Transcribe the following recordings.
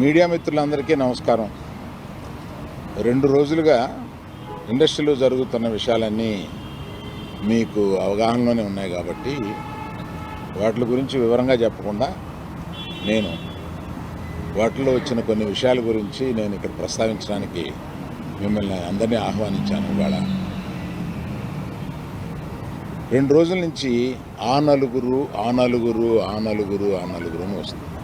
Media మిత్రులందరికీ నమస్కారం. రెండు రోజులుగా ఇండస్ట్రీలో జరుగుతున్న విషయాలన్నీ మీకు అవగాహనలోనే ఉన్నాయి కాబట్టి వాటి గురించి వివరంగా చెప్పకుండా నేను వాటిలో వచ్చిన కొన్ని విషయాల గురించి నేను ఇక్కడ ప్రస్తావించడానికి మిమ్మల్ని అందరినీ ఆహ్వానించాను ఇవాళ. రెండు రోజుల నుంచి ఆ నలుగురు ఆ నలుగురు ఆ నలుగురు ఆ నలుగురు అని వస్తుంది.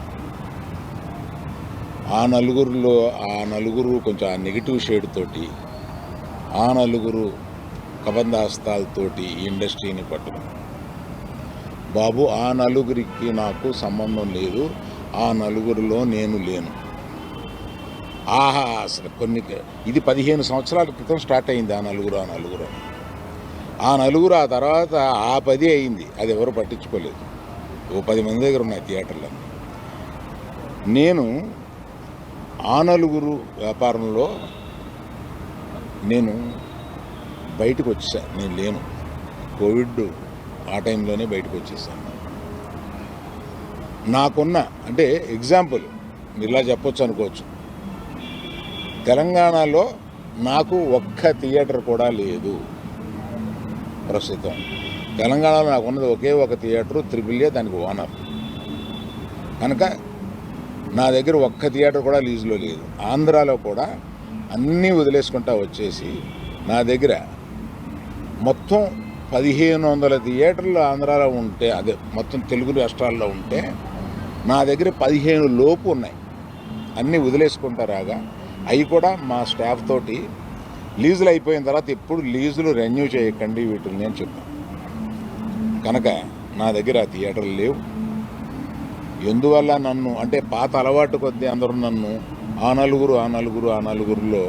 ఆ నలుగురిలో ఆ నలుగురు కొంచెం ఆ నెగిటివ్ షేడ్ తోటి ఆ నలుగురు కబంధాస్తాలతోటి ఈ ఇండస్ట్రీని పట్టుకుని బాబు ఆ నలుగురికి నాకు సంబంధం లేదు ఆ నలుగురిలో నేను లేను. ఆహా అసలు కొన్ని ఇది పదిహేను సంవత్సరాల క్రితం స్టార్ట్ అయింది ఆ నలుగురు ఆ నలుగురు ఆ నలుగురు ఆ తర్వాత ఆ పది అయింది అది ఎవరు పట్టించుకోలేదు. ఓ పది మంది దగ్గర ఉన్నాయి థియేటర్లన్నీ. నేను ఆనలుగురు వ్యాపారంలో నేను బయటకు వచ్చేసా. నేను లేను. కోవిడ్ ఆ టైంలోనే బయటకు వచ్చేసాను. నాకున్న అంటే ఎగ్జాంపుల్ మీరు ఇలా చెప్పొచ్చు అనుకోవచ్చు. తెలంగాణలో నాకు ఒక్క థియేటర్ కూడా లేదు. ప్రస్తుతం. తెలంగాణలో నాకు ఉన్నది ఒకే ఒక థియేటర్ త్రిబుల్ ఏ దానికి ఓనర్. కనుక నా దగ్గర ఒక్క థియేటర్ కూడా లీజులో లేదు. ఆంధ్రాలో కూడా అన్నీ వదిలేసుకుంటా వచ్చేసి నా దగ్గర మొత్తం పదిహేను వందల థియేటర్లు ఆంధ్రాలో ఉంటే అదే మొత్తం తెలుగు రాష్ట్రాల్లో ఉంటే నా దగ్గర పదిహేను లోపు ఉన్నాయి. అన్నీ వదిలేసుకుంటారాగా అవి కూడా మా స్టాఫ్ తోటి లీజులు అయిపోయిన తర్వాత ఎప్పుడు లీజులు రెన్యూ చేయకండి వీటిని నేను చెప్పాను. కనుక నా దగ్గర ఆ థియేటర్లు లేవు. ఎందువల్ల నన్ను అంటే పాత అలవాటు కొద్దీ అందరూ నన్ను ఆ నలుగురు ఆ నలుగురు ఆ నలుగురులో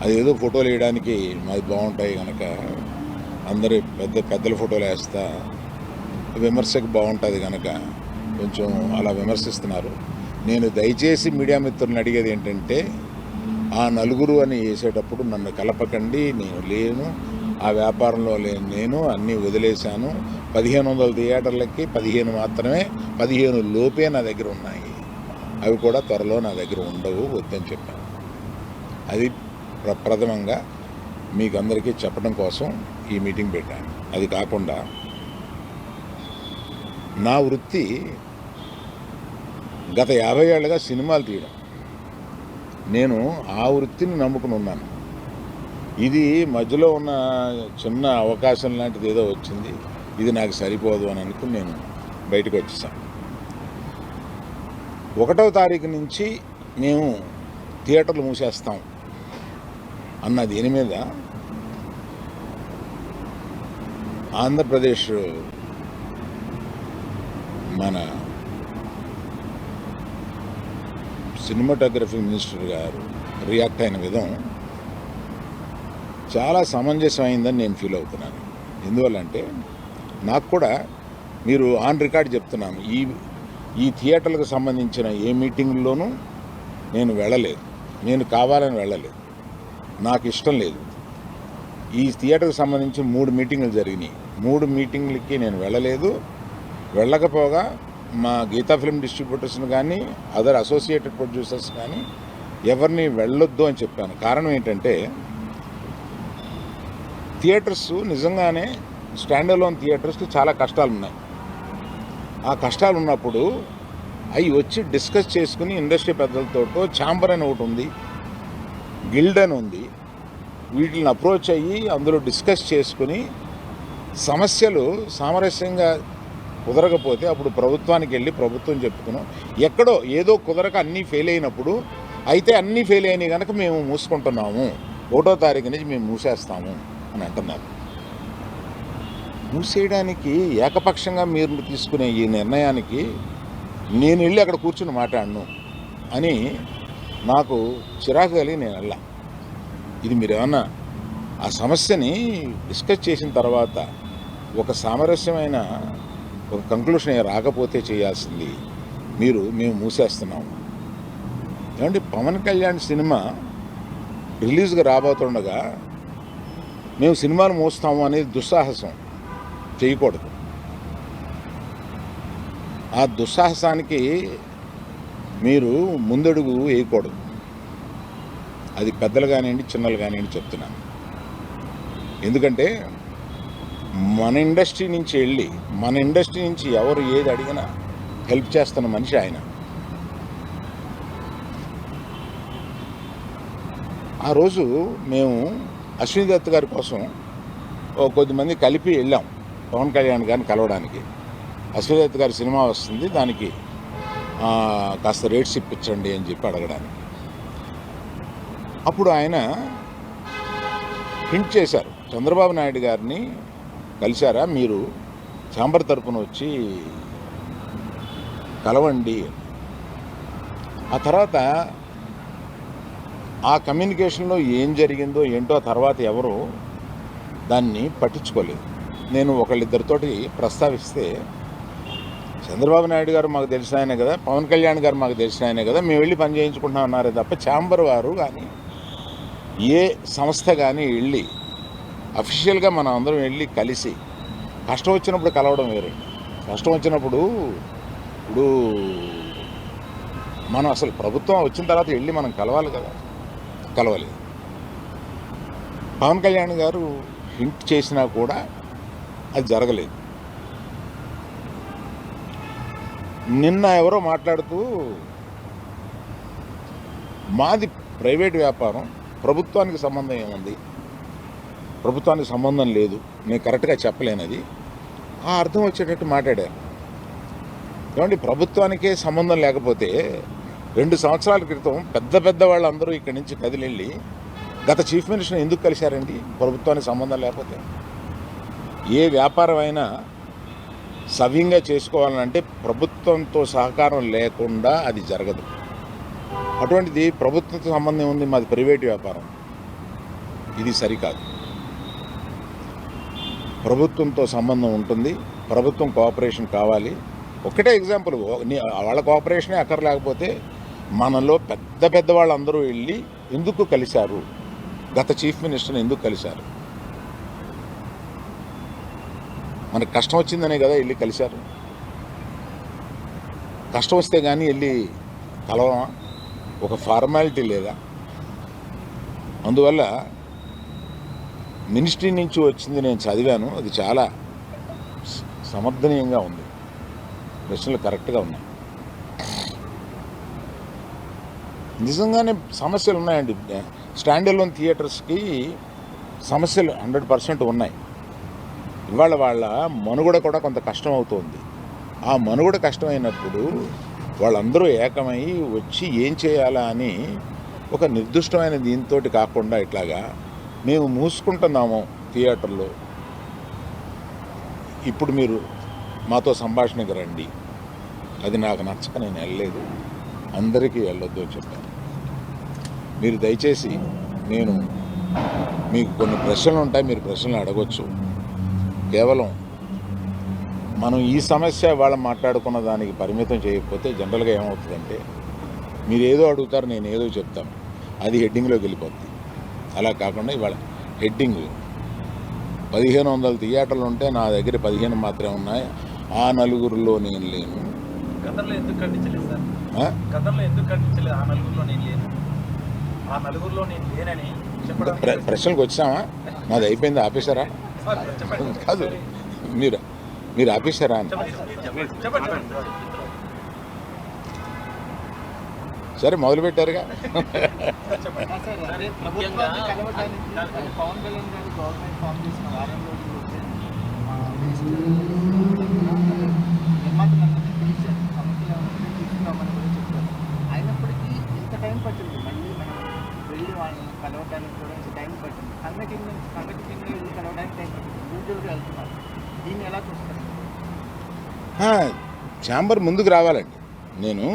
అదేదో ఫోటోలు వేయడానికి మాది బాగుంటాయి కనుక అందరి పెద్ద పెద్దల ఫోటోలు వేస్తా విమర్శకు బాగుంటుంది కనుక కొంచెం అలా విమర్శిస్తున్నారు. నేను దయచేసి మీడియా మిత్రులను అడిగేది ఏంటంటే ఆ నలుగురు అని వేసేటప్పుడు నన్ను కలపకండి నేను లేను ఆ వ్యాపారంలో నేను అన్నీ వదిలేశాను. పదిహేను వందల థియేటర్లకి పదిహేను మాత్రమే పదిహేను లోపే నా దగ్గర ఉన్నాయి. అవి కూడా త్వరలో నా దగ్గర ఉండవు వద్దని చెప్పాను. అది ప్ర ప్రథమంగా మీకు అందరికీ చెప్పడం కోసం ఈ మీటింగ్ పెట్టాను. అది కాకుండా నా వృత్తి గత యాభై ఏళ్ళుగా సినిమాలు తీయడం. నేను ఆ వృత్తిని నమ్ముకుని ఉన్నాను. ఇది మధ్యలో ఉన్న చిన్న అవకాశం లాంటిది ఏదో వచ్చింది. ఇది నాకు సరిపోదు అని అనుకుని నేను బయటకు వచ్చేసాను. ఒకటవ తారీఖు నుంచి మేము థియేటర్లు మూసేస్తాం అన్న దీని మీద ఆంధ్రప్రదేశ్ మన సినిమాటోగ్రఫీ మినిస్టర్ గారు రియాక్ట్ అయిన విధం చాలా సమంజసమైందని నేను ఫీల్ అవుతున్నాను. ఎందువల్లంటే నాకు కూడా మీరు ఆన్ రికార్డ్ చెప్తున్నాను ఈ ఈ థియేటర్లకు సంబంధించిన ఏ మీటింగ్లోనూ నేను వెళ్ళలేదు. నేను కావాలని వెళ్ళలేదు. నాకు ఇష్టం లేదు. ఈ థియేటర్కి సంబంధించి మూడు మీటింగ్లు జరిగినాయి. మూడు మీటింగ్లకి నేను వెళ్ళలేదు. వెళ్ళకపోగా మా గీతా ఫిల్మ్ డిస్ట్రిబ్యూటర్స్ని కానీ అదర్ అసోసియేటెడ్ ప్రొడ్యూసర్స్ కానీ ఎవరిని వెళ్ళొద్దు అని చెప్పాను. కారణం ఏంటంటే థియేటర్స్ నిజంగానే స్టాండ్ అలోన్ థియేటర్స్కి చాలా కష్టాలు ఉన్నాయి ఆ కష్టాలు ఉన్నప్పుడు అవి వచ్చి డిస్కస్ చేసుకుని ఇండస్ట్రీ పెద్దలతో ఛాంబర్ అని ఒకటి ఉంది గిల్డ్ అని ఉంది. వీటిని అప్రోచ్ అయ్యి అందులో డిస్కస్ చేసుకుని సమస్యలు సామరస్యంగా కుదరకపోతే అప్పుడు ప్రభుత్వానికి వెళ్ళి ప్రభుత్వం చెప్పుకున్నాం. ఎక్కడో ఏదో కుదరక అన్నీ ఫెయిల్ అయినప్పుడు అయితే అన్నీ ఫెయిల్ అయినాయి కనుక మేము మూసుకుంటున్నాము. ఒకటో తారీఖు నుంచి మేము మూసేస్తాము. అని అంటున్నారు మూసేయడానికి ఏకపక్షంగా మీరు తీసుకునే ఈ నిర్ణయానికి నేను వెళ్ళి అక్కడ కూర్చుని మాట్లాడను అని నాకు చిరాకు కలిగి నేను వెళ్ళా. ఇది మీరు ఏమన్నా ఆ సమస్యని డిస్కస్ చేసిన తర్వాత ఒక సామరస్యమైన ఒక కంక్లూషన్ రాకపోతే చేయాల్సింది మీరు మేము మూసేస్తున్నాము. ఏమంటే పవన్ కళ్యాణ్ సినిమా రిలీజ్గా రాబోతుండగా మేము సినిమాలు మోస్తాము అనేది దుస్సాహసం. చేయకూడదు. ఆ దుస్సాహసానికి మీరు ముందడుగు వేయకూడదు. అది పెద్దలు కానివ్వండి చిన్నలు కానివ్వండి చెప్తున్నాను. ఎందుకంటే మన ఇండస్ట్రీ నుంచి వెళ్ళి మన ఇండస్ట్రీ నుంచి ఎవరు ఏది అడిగినా హెల్ప్ చేస్తున్న మనిషి ఆయన. ఆ రోజు మేము అశ్విని దత్ గారి కోసం కొద్దిమంది కలిపి వెళ్ళాం. పవన్ కళ్యాణ్ గారిని కలవడానికి. అశ్విని దత్ గారి సినిమా వస్తుంది. దానికి కాస్త రేట్స్ ఇప్పించండి అని చెప్పి అడగడానికి. అప్పుడు ఆయన హింట్ చేశారు. చంద్రబాబు నాయుడు గారిని కలిశారా? మీరు చాంబర్ తరపున వచ్చి కలవండి. ఆ తర్వాత ఆ కమ్యూనికేషన్లో ఏం జరిగిందో ఏంటో తర్వాత ఎవరు దాన్ని పట్టించుకోలేదు. నేను ఒకళ్ళిద్దరితోటి ప్రస్తావిస్తే చంద్రబాబు నాయుడు గారు మాకు తెలిసిన ఆయనే కదా పవన్ కళ్యాణ్ గారు మాకు తెలిసిన ఆయనే కదా మేము వెళ్ళి పని చేయించుకుంటున్నాం అన్నారే తప్ప ఛాంబర్ వారు కానీ ఏ సంస్థ కానీ వెళ్ళి అఫీషియల్గా మనం అందరం వెళ్ళి కలిసి కష్టం వచ్చినప్పుడు కలవడం వేరే. కష్టం వచ్చినప్పుడు ఇప్పుడు మనం అసలు ప్రభుత్వం వచ్చిన తర్వాత వెళ్ళి మనం కలవాలి కదా. కలవలేదు. పవన్ కళ్యాణ్ గారు హింట్ చేసినా కూడా అది జరగలేదు. నిన్న ఎవరో మాట్లాడుతూ మాది ప్రైవేట్ వ్యాపారం ప్రభుత్వానికి సంబంధం ఏముంది? ప్రభుత్వానికి సంబంధం లేదు నేను కరెక్ట్గా చెప్పలేనది ఆ అర్థం వచ్చేటట్టు మాట్లాడారు. ఏమండి ప్రభుత్వానికే సంబంధం లేకపోతే రెండు సంవత్సరాల క్రితం పెద్ద పెద్ద వాళ్ళందరూ ఇక్కడి నుంచి కదిలెళ్ళి గత చీఫ్ మినిస్టర్ ఎందుకు కలిశారండి? ప్రభుత్వానికి సంబంధం లేకపోతే. ఏ వ్యాపారం అయినా సవ్యంగా చేసుకోవాలంటే ప్రభుత్వంతో సహకారం లేకుండా అది జరగదు. అటువంటిది ప్రభుత్వంతో సంబంధం ఉంది మాది ప్రైవేట్ వ్యాపారం. ఇది సరికాదు. ప్రభుత్వంతో సంబంధం ఉంటుంది ప్రభుత్వం కోఆపరేషన్ కావాలి. ఒకటే ఎగ్జాంపుల్ నీ- వాళ్ళ కోఆపరేషనే అక్కర్లేకపోతే మనలో పెద్ద పెద్ద వాళ్ళందరూ వెళ్ళి ఎందుకు కలిశారు? గత చీఫ్ మినిస్టర్ని ఎందుకు కలిశారు? మనకు కష్టం వచ్చిందనే కదా వెళ్ళి కలిశారు. కష్టం వస్తే కానీ వెళ్ళి కలవమా? ఒక ఫార్మాలిటీ లేదా? అందువల్ల మినిస్ట్రీ నుంచి వచ్చింది నేను చదివాను. అది చాలా సమర్థనీయంగా ఉంది. ప్రశ్నలు కరెక్ట్గా ఉన్నాయి. నిజంగానే సమస్యలు ఉన్నాయండి. స్టాండ్ అలోన్ థియేటర్స్కి సమస్యలు హండ్రెడ్ పర్సెంట్ ఉన్నాయి. ఇవాళ వాళ్ళ మనుగడ కూడా కొంత కష్టం అవుతుంది ఆ మనుగడ కష్టమైనప్పుడు వాళ్ళందరూ ఏకమై వచ్చి ఏం చేయాలా అని ఒక నిర్దిష్టమైన దీంతో కాకుండా ఇట్లాగా మేము మూసుకుంటున్నాము థియేటర్లో. ఇప్పుడు మీరు మాతో సంభాషణకి రండి. అది నాకు నచ్చక నేను వెళ్ళలేదు. అందరికీ వెళ్ళొద్దు అని చెప్పాను. మీరు దయచేసి నేను మీకు కొన్ని ప్రశ్నలు ఉంటాయి మీరు ప్రశ్నలు అడగొచ్చు. కేవలం మనం ఈ సమస్య వాళ్ళ మాట్లాడుకున్న దానికి పరిమితం చేయకపోతే జనరల్గా ఏమవుతుందంటే మీరు ఏదో అడుగుతారు నేను ఏదో చెప్తాను. అది హెడ్డింగ్లోకి వెళ్ళిపోద్ది. అలా కాకుండా ఇవాళ హెడ్డింగ్ పదిహేను వందల థియేటర్లు ఉంటే నా దగ్గర పదిహేను మాత్రమే ఉన్నాయి. ఆ నలుగురిలో నేను లేను. గతంలో ఎందుకు ఖండించలేదు సార్? ఆ? గతంలో ఎందుకు ఖండించలేదు ఆ నలుగురిలో నేను లేను. ఆ నలుగురిలో నేను లేనని చెప్పడానికి ప్ర- ప్రశ్నలకు వచ్చామా నాది అయిపోయింది ఆపేశారా? సార్, చెప్పండి. కాదు మీరు మీరు ఆపేశారా అని. చెప్పండి చెప్పండి సరే. మొదలు పెట్టారుగా. పవన్ కళ్యాణ్ గారు గవర్నమెంట్ ఫామ్ చేసిన వారం రోజులు వచ్చే ఆ, నిర్మాతలందరినీ పిలిచారు సమస్యలు ఏమైనా తీసుకురామని కూడా చెప్పారు అయినప్పటికీ ఇంత టైం పట్టింది మళ్ళీ మనం వెళ్ళి వాళ్ళని కలవడానికి కూడా టైం పట్టింది. సంఘటన సంఘటన వెళ్ళి కలవడానికి టైం పట్టింది. ఇండివిజువల్గా వెళ్తున్నారు దీన్ని ఎలా చూస్తారు? ఛాంబర్ ముందుకు రావాలండి. నేను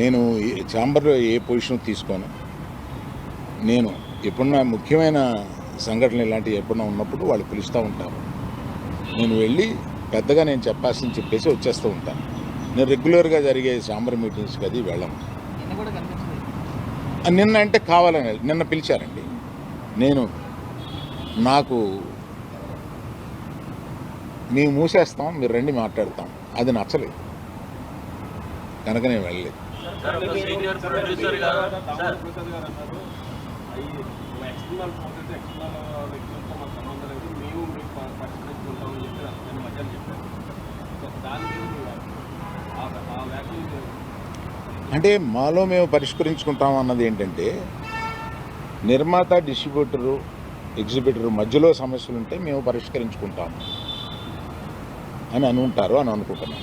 నేను ఛాంబర్లో ఏ పొజిషన్ తీసుకోను. నేను ఎప్పుడన్నా ముఖ్యమైన సంఘటనలు ఇలాంటివి ఎప్పుడన్నా ఉన్నప్పుడు వాళ్ళు పిలుస్తూ ఉంటారు. నేను వెళ్ళి పెద్దగా నేను చెప్పాల్సింది చెప్పేసి వచ్చేస్తూ ఉంటాను. నేను రెగ్యులర్గా జరిగే ఛాంబర్ మీటింగ్స్కి అది వెళ్ళను. నిన్న అంటే కావాలని నిన్న పిలిచారండి నేను నాకు మేము మూసేస్తాం మీరు రండి మాట్లాడతాం అది నచ్చలేదు కనుక నేను వెళ్ళలేదు దాని మీద మీ వ్యాఖ్య. ఆ- ఆ వ్యాఖ్యలు అంటే మాలో మేము పరిష్కరించుకుంటాం అన్నది ఏంటంటే నిర్మాత డిస్ట్రిబ్యూటరు ఎగ్జిబిటరు మధ్యలో సమస్యలు ఉంటే మేము పరిష్కరించుకుంటాం అని అనుకుంటారు అని అనుకుంటున్నాం.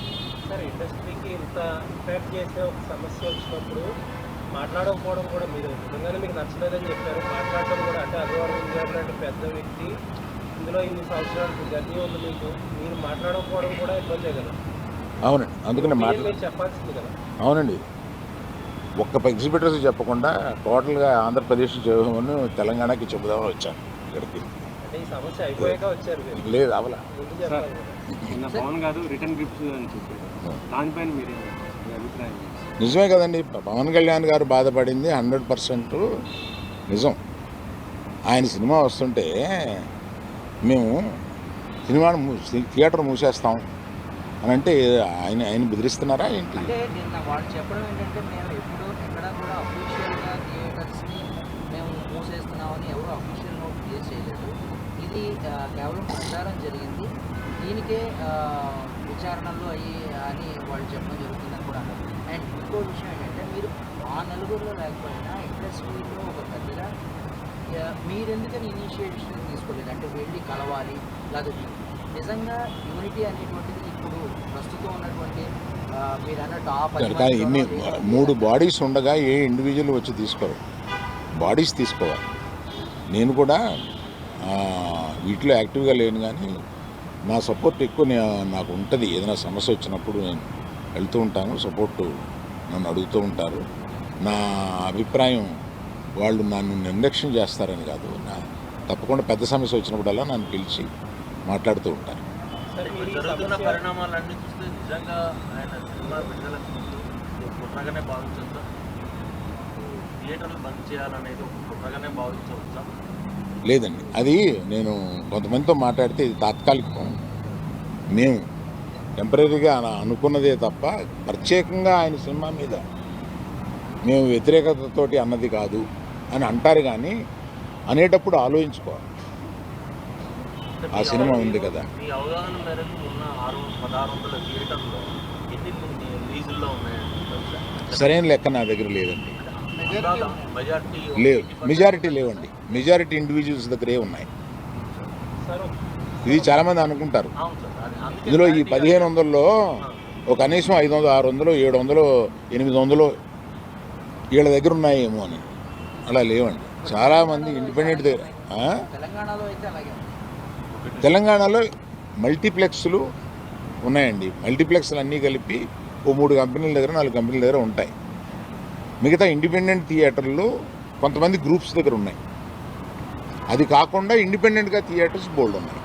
సార్ ఇండస్ట్రీకి ఇంత ఇంపాక్ట్ చేసే ఒక సమస్య వచ్చినప్పుడు మాట్లాడకపోవడం కూడా మీరు నిజంగానే మీకు నచ్చలేదని చెప్పారు. మాట్లాడడం కూడా అంటే లాంటి పెద్ద వ్యక్తి. ఇందులో ఇన్ని సంవత్సరాలు జర్నీ ఉంది మీకు. మీరు మాట్లాడకపోవడం కూడా ఇబ్బందే కదా. అవునండి. అందుకని మీరు మాట్లా మీరు చెప్పాల్సింది కదా. అవునండి. ఒక్క ఎగ్జిబిటర్స్ చెప్పకుండా టోటల్గా ఆంధ్రప్రదేశ్ చెబుదామని తెలంగాణకి చెబుదామని వచ్చాను ఇక్కడికి. అంటే ఈ సమస్య అయిపోయాక వచ్చారు మీరు. లేదు అవలా? నిజమే కదండి పవన్ కళ్యాణ్ గారు బాధపడింది హండ్రెడ్ పర్సెంట్ నిజం. ఆయన సినిమా వస్తుంటే మేము సినిమాను థియేటర్ మూసేస్తాం అని అంటే ఆయన ఆయన బెదిరిస్తున్నారా ఏంటి అంటే నిన్న వాళ్ళు చెప్పడం ఏంటంటే మేము ఎప్పుడు ఎక్కడ కూడా అఫీషియల్గా థియేటర్స్ని మేము మూసేస్తున్నామని ఎవరు అఫీషియల్ నోట్ క్లియర్ చేయలేదు ఇది ఆ, కేవలం ప్రచారం జరిగింది. దీనికే విచారణలో అయ్యి అని వాళ్ళు చెప్పడం జరుగుతుందని కూడా అన్నారు. అండ్ ఇంకో విషయం ఏంటంటే మీరు ఆ నలుగురిలో లేకపోయినా ఇండస్ట్రీలో ఒక పెద్దగా మీరెందుకని ఇనిషియేషన్ తీసుకోలేదు? అంటే వెళ్ళి కలవాలి లేదా నిజంగా యూనిటీ అనేటువంటిది ఇప్పుడు ప్రస్తుతం ఉన్నటువంటి మీరు అన్నట్టు ఇన్ని మూడు బాడీస్ ఉండగా ఏ ఇండివిజువల్ వచ్చి తీసుకోరు? బాడీస్ తీసుకోవాలి. నేను కూడా వీటిలో యాక్టివ్గా లేను కానీ నా సపోర్ట్ ఎక్కువ నాకు ఉంటుంది. ఏదైనా సమస్య వచ్చినప్పుడు నేను వెళ్తూ ఉంటాను సపోర్టు నన్ను అడుగుతూ ఉంటారు. నా అభిప్రాయం వాళ్ళు నన్ను నిర్లక్ష్యం చేస్తారని కాదు నా తప్పకుండా పెద్ద సమస్య వచ్చినప్పుడల్లా నన్ను పిలిచి మాట్లాడుతూ ఉంటారు. థియేటర్లు బంద్ చేయాలనేది ఒక కుట్రగానే భావించవచ్చా? లేదండి. అది నేను కొంతమందితో మాట్లాడితే ఇది తాత్కాలికం మేము టెంపరీగా అనుకున్నదే తప్ప ప్రత్యేకంగా ఆయన సినిమా మీద మేము వ్యతిరేకతతోటి అన్నది కాదు అని అంటారు కానీ అనేటప్పుడు ఆలోచించుకోవాలి. ఆ సినిమా ఉంది కదా. సరైన లెక్క నా దగ్గర లేదండి. లేవు. మెజారిటీ లేవండి. మెజారిటీ ఇండివిజువల్స్ దగ్గరే ఉన్నాయి. సార్ ఇది చాలామంది అనుకుంటారు. ఇందులో ఈ పదిహేను వందల్లో ఒక కనీసం ఐదు వందలు ఆరు వందలు ఏడు వందలు ఎనిమిది వందలు వీళ్ళ దగ్గర ఉన్నాయేమో అని. అలా లేవండి. చాలామంది ఇండిపెండెంట్ దగ్గర. ఆ? తెలంగాణలో అయితే అలాగే. ఉంది. తెలంగాణలో మల్టీప్లెక్స్లు ఉన్నాయండి. మల్టీప్లెక్స్లు అన్నీ కలిపి ఓ మూడు కంపెనీల దగ్గర నాలుగు కంపెనీల దగ్గర ఉంటాయి. మిగతా ఇండిపెండెంట్ థియేటర్లు కొంతమంది గ్రూప్స్ దగ్గర ఉన్నాయి. అది కాకుండా ఇండిపెండెంట్గా థియేటర్స్ బోల్డ్ ఉన్నాయి.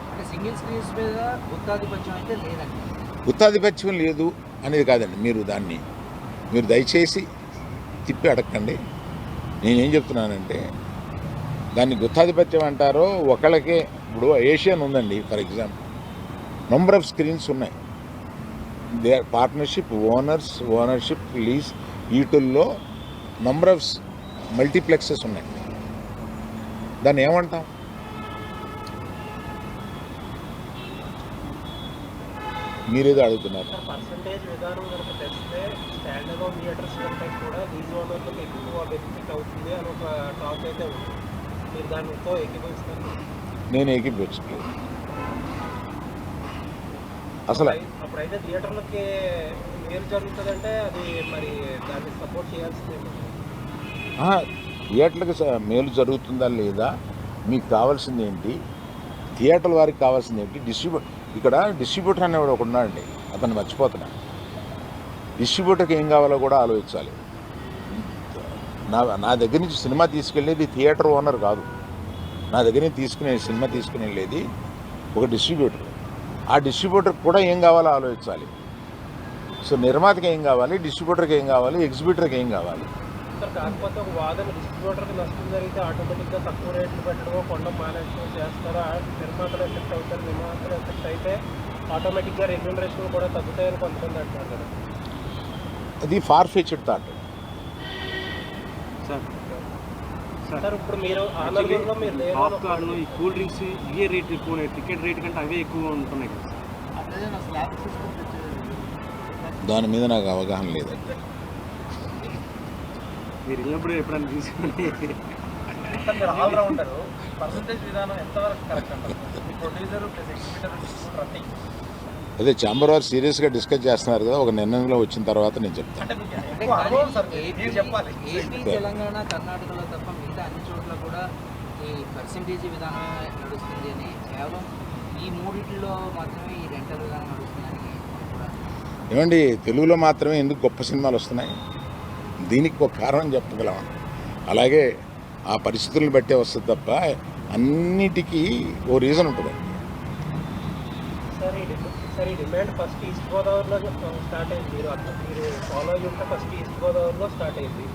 గుత్తాధిపత్యం లేదు అనేది కాదండి మీరు దాన్ని. మీరు దయచేసి తిప్పి అడగండి నేనేం చెప్తున్నానంటే దాన్ని గుత్తాధిపత్యం అంటారో ఒకళ్ళకే ఇప్పుడు ఏషియన్ ఉందండి for example. Number of screens ఉన్నాయి. They partnership owners ownership lease వీటిల్లో నంబర్ ఆఫ్ మల్టీప్లెక్సెస్ ఉన్నాయి. దాన్ని ఏమంటాం? మీరేదో అడుగుతున్నారు. నేను ఏకీపించట్లేదు అసలు అప్పుడైతే థియేటర్లకి మేలు జరుగుతుందంటే అది మరి దాన్ని సపోర్ట్ చేయాల్సిందే. థియేటర్లకు మేలు జరుగుతుందా లేదా? మీకు కావాల్సింది ఏంటి థియేటర్ వారికి కావాల్సింది ఏంటి డిస్ట్రిబ్యూ ఇక్కడ డిస్ట్రిబ్యూటర్ అనేవాడు ఒకడు ఉన్నాడండి అతను మర్చిపోతున్నా. డిస్ట్రిబ్యూటర్కి ఏం కావాలో కూడా ఆలోచించాలి. నా నా దగ్గర నుంచి సినిమా తీసుకెళ్ళేది థియేటర్ ఓనర్ కాదు. నా దగ్గర నుంచి తీసుకునే సినిమా తీసుకుని వెళ్ళేది ఒక డిస్ట్రిబ్యూటర్. ఆ డిస్ట్రిబ్యూటర్కి కూడా ఏం కావాలో ఆలోచించాలి. సో నిర్మాతకి ఏం కావాలి? డిస్ట్రిబ్యూటర్కి ఏం కావాలి? ఎగ్జిబ్యూటర్కి ఏం కావాలి? సార్ కాకపోతే ఒక వాదన డిస్ట్రిబ్యూటర్కి నష్టం జరిగితే ఆటోమేటిక్గా తక్కువ రేట్లు పెట్టడమో కొండ మానేయడం చేస్తారో? నిర్మాతలు ఎఫెక్ట్ అవుతారు నిర్మాతలు ఎఫెక్ట్ అయితే ఆటోమేటిక్గా రెమ్యూనరేషన్ కూడా తగ్గుతాయని కొంతమంది అంటున్నారు. కదా అది far fetched thought sir sir ఇప్పుడు మీరు పాప్కార్న్ ఈ కూల్ డ్రింక్స్ ఇవే రేట్ ఎక్కువ ఉన్నాయి టికెట్ రేట్ కంటే అవే ఎక్కువ ఉంటున్నాయి కదా దాని మీద నాకు అవగాహన లేదండి మీరు వెళ్ళినప్పుడు ఎప్పుడైనా తీసుకుని సార్ మీరు ఆల్రౌండర్ పర్సంటేజ్ విధానం ఎంతవరకు కరెక్ట్ అంటారు? మీ ప్రొడ్యూసర్ ప్లస్ ఎగ్జిబిటర్ రన్నింగ్ అదే ఛాంబర్ వారు సీరియస్గా డిస్కస్ చేస్తున్నారు కదా ఒక నిర్ణయంలో వచ్చిన తర్వాత నేను చెప్తాను అంటే మీకు ఎక్కువ అనుభవం సార్ మీరు. ఏపీ మీరు చెప్పాలి. ఏపీ తెలంగాణ కర్ణాటకలో తప్ప మిగతా అన్ని చోట్ల కూడా ఈ పర్సంటేజ్ విధానమే నడుస్తుంది అని కేవలం ఈ మూడిట్లో మాత్రమే ఈ రెంటల్ విధానం నడుస్తుందని కూడా ఏమండి తెలుగులో మాత్రమే ఎందుకు గొప్ప సినిమాలు వస్తున్నాయి? దీనికి ఒక కారణం చెప్పగలం అలాగే ఆ పరిస్థితులను బట్టే వస్తుంది తప్ప అన్నిటికీ ఓ రీజన్ ఉంటుంది. సార్ ఈ డిమాండ్ ఫస్ట్ ఈస్ట్ గోదావరిలో స్టార్ట్ అయింది. మీరు మీరు ఫాలో అయ్యి ఉంటే ఫస్ట్ ఈస్ట్ గోదావరిలో స్టార్ట్ అయింది.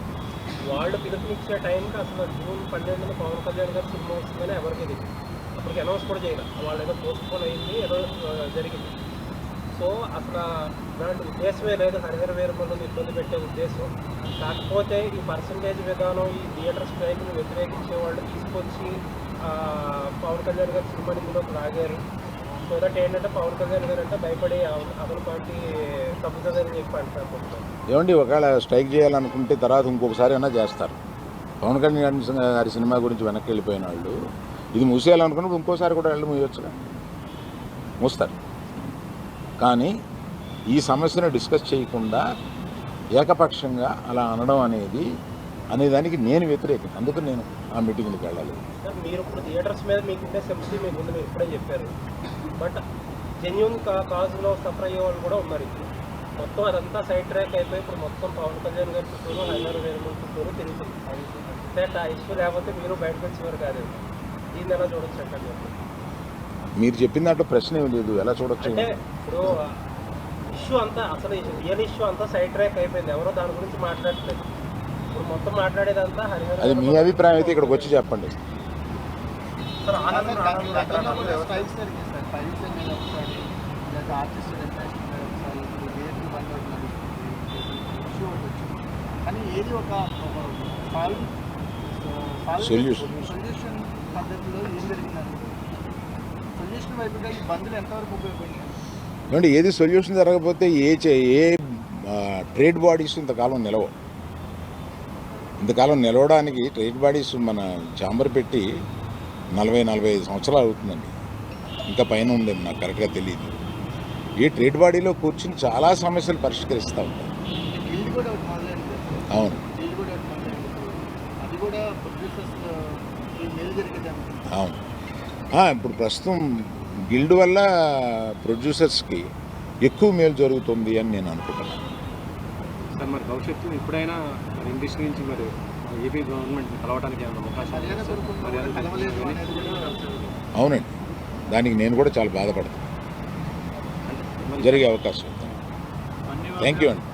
వాళ్ళు పిలుపునిచ్చే టైంకి అసలు జూన్ పన్నెండున పవన్ కళ్యాణ్ గారు సినిమా వస్తుందని ఎవరికి తెలియదు అప్పటికి అనౌన్స్ కూడా చేయాలి. వాళ్ళు ఏదో పోస్ట్పోన్ అయింది ఏదో జరిగింది. సో అసలు ఇలాంటి ఉద్దేశమే లేదు. హరిహర వీరమల్ని ఇబ్బంది పెట్టే ఉద్దేశం. కాకపోతే ఈ పర్సంటేజ్ విధానం ఈ థియేటర్ స్ట్రైక్ని వ్యతిరేకించే వాళ్ళు తీసుకొచ్చి పవన్ కళ్యాణ్ గారి సినిమా ఇందులోకి రాగారు సో దట్ ఏంటంటే పవన్ కళ్యాణ్ గారు అంటే భయపడి అవ- అమలు పార్టీ తప్పుతుందని చెప్పి అంటారు ఏమండి ఒకవేళ స్ట్రైక్ చేయాలనుకుంటే తర్వాత ఇంకొకసారి అయినా చేస్తారు? పవన్ కళ్యాణ్ గారి సినిమా గురించి వెనక్కి వెళ్ళిపోయిన వాళ్ళు ఇది మూసేయాలనుకున్నప్పుడు ఇంకోసారి కూడా వెళ్ళి మూయొచ్చుగా? మూస్తారు. కానీ ఈ సమస్యను డిస్కస్ చేయకుండా ఏకపక్షంగా అలా అనడం అనేది అనేదానికి నేను వ్యతిరేకం. అందుకు నేను ఆ మీటింగ్కి వెళ్ళాలి. సార్ మీరు ఇప్పుడు థియేటర్స్ మీద మీకు ఉండే సింపతి మీకు ఉంది మీరు ఇప్పుడే చెప్పారు. బట్ జెన్యున్ కా కాజ్లో సఫర్ అయ్యే వాళ్ళు కూడా ఉన్నారు ఇప్పుడు. మొత్తం అదంతా సైడ్ ట్రాక్ అయిపోయి ఇప్పుడు మొత్తం పవన్ కళ్యాణ్ గారి చుట్టూరు హైదరాబాద్ వేరుమూల చుట్టూరు తిరుగుతుంది. అంటే ఆ ఇష్యూ లేకపోతే మీరు బయటకు వచ్చేవారు కాదు. దీన్ని ఎలా చూడొచ్చు అంటే మీరు? చెప్పిన దాంట్లో ప్రశ్న ఏమి లేదు. ఎలా చూడొచ్చు? అంటే ఇప్పుడు ఇష్యూ అంతా అసలు రియల్ ఇష్యూ అంతా సైడ్ ట్రాక్ అయిపోయింది. ఎవరో దాని గురించి మాట్లాడట్లేదు. ఇప్పుడు మొత్తం మాట్లాడేదంతా హరిహర అది మీ అభిప్రాయం అయితే ఇక్కడికి వచ్చి చెప్పండి. సార్ ఆనందం కానీ ఏది ఒక Solution. సొల్యూషన్ పద్ధతిలో ఏం జరిగిందని సొల్యూషన్ వైపుగా ఈ బంధులు ఎంతవరకు ఉపయోగపడినాయి? ఏమంటే ఏది సొల్యూషన్ జరగకపోతే ఏ చే- ఏ ట్రేడ్ బాడీస్ ఇంతకాలం నిలవవు ఇంతకాలం నిలవడానికి ట్రేడ్ బాడీస్ మన చాంబర్ పెట్టి నలభై నలభై ఐదు సంవత్సరాలు అవుతుందండి. ఇంకా పైన ఉందేమో నాకు కరెక్ట్గా తెలియదు ఈ ట్రేడ్ బాడీలో కూర్చుని చాలా సమస్యలు పరిష్కరిస్తూ ఉంటారు. మొదలైంది. అవును. అవును. ఇప్పుడు ప్రస్తుతం గిల్డ్ వల్ల ప్రొడ్యూసర్స్కి ఎక్కువ మేలు జరుగుతుంది అని నేను అనుకుంటున్నాను. సార్ మరి భవిష్యత్తు ఎప్పుడైనా ఇండస్ట్రీ నుంచి మరి ఏపీ గవర్నమెంట్ కలవడానికి అవునండి. దానికి నేను కూడా చాలా బాధపడతాను. జరిగే అవకాశం. థ్యాంక్ యూ అండి.